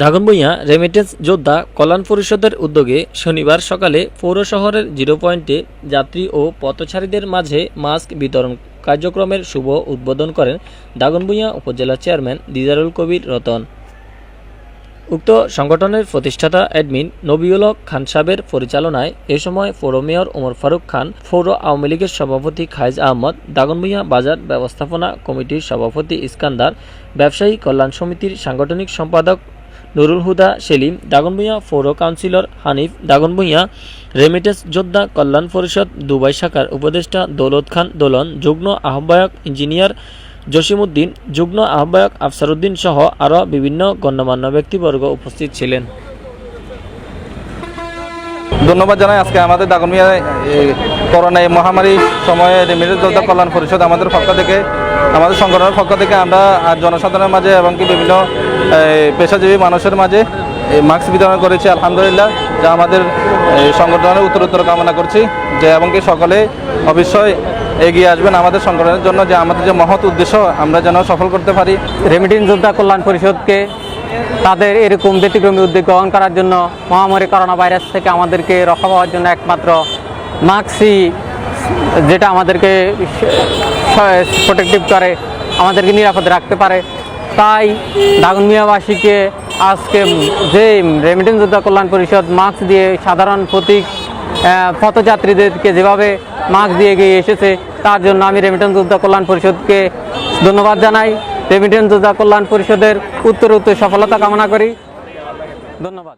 Daganbhuiyan remittance যোদ্ধা কল্যাণ পরিষদের উদ্যোগে শনিবার সকালে পৌর শহরের জিরো পয়েন্টে যাত্রী ও পথচারীদের মাঝে মাস্ক বিতরণ কার্যক্রমের শুভ উদ্বোধন করেন দাগনভূঞা উপজেলা চেয়ারম্যান দিদারুল কবির রতন। উক্ত সংগঠনের প্রতিষ্ঠাতা অ্যাডমিন নবিউল খান সাহেবের পরিচালনায় এ সময় পৌর মেয়র ওমর ফারুক খান, পৌর আওয়ামী লীগের সভাপতি খাইজ আহমদ দাগনভূঞা বাজার ব্যবস্থাপনা কমিটির সভাপতি ইস্কান্দার, ব্যবসায়ী কল্যাণ সমিতির সাংগঠনিক সম্পাদক নুরুল হুদা, সেলিম দাগনভূঞা পৌর কাউন্সিলর হানিফ দাগনভূঞা রেমিটেন্স যোদ্ধা কল্যাণ পরিষদ, দুবাই শাখার উপদেষ্টা দৌলত খান দোলন, যুগ্ম আহ্বায়ক ইঞ্জিনিয়ার জসিমউদ্দিন, যুগ্ম আহ্বায়ক আফসারউদ্দিন সহ আরও বিভিন্ন গণ্যমান্য ব্যক্তিবর্গ উপস্থিত ছিলেন। ধন্যবাদ জানাই আজকে আমাদের দাগনমিয়া করোনা এই মহামারী সময়ে রেমিটেন্স যোদ্ধা কল্যাণ পরিষদ আমাদের পক্ষ থেকে, আমাদের সংগঠনের পক্ষ থেকে আমরা জনসাধারণের মাঝে এবং কি বিভিন্ন পেশাজীবী মানুষের মাঝে মাস্ক বিতরণ করেছি, আলহামদুলিল্লাহ, যা আমাদের সংগঠনের উত্তর উত্তর কামনা করছি। যে এবং কি সকলে অবশ্যই এগিয়ে আসবেন আমাদের সংগঠনের জন্য, যে আমাদের যে মহৎ উদ্দেশ্য, আমরা যেন সফল করতে পারি। রেমিটেন্স যোদ্ধা কল্যাণ পরিষদকে তাদের এরকম ব্যতিক্রমী উদ্যোগ গ্রহণ করার জন্য মহামারী করোনা ভাইরাস থেকে আমাদেরকে রক্ষা পাওয়ার জন্য একমাত্র মাস্কই যেটা আমাদেরকে প্রোটেক্টিভ করে। আমাদেরকে নিরাপদে রাখতে পারে। তাই দাগন মিয়াবাসীকে আজকে যে রেমিটেন্স যোদ্ধা কল্যাণ পরিষদ মাস্ক দিয়ে সাধারণ প্রতীক পথযাত্রীদেরকে যেভাবে মাস্ক দিয়ে গিয়ে এসেছে, তার জন্য আমি রেমিটেন্স যোদ্ধা কল্যাণ পরিষদকে ধন্যবাদ জানাই। রেমিটেন্স যোদ্ধা কল্যাণ পরিষদের উত্তর উত্তর সফলতা কামনা করি। ধন্যবাদ।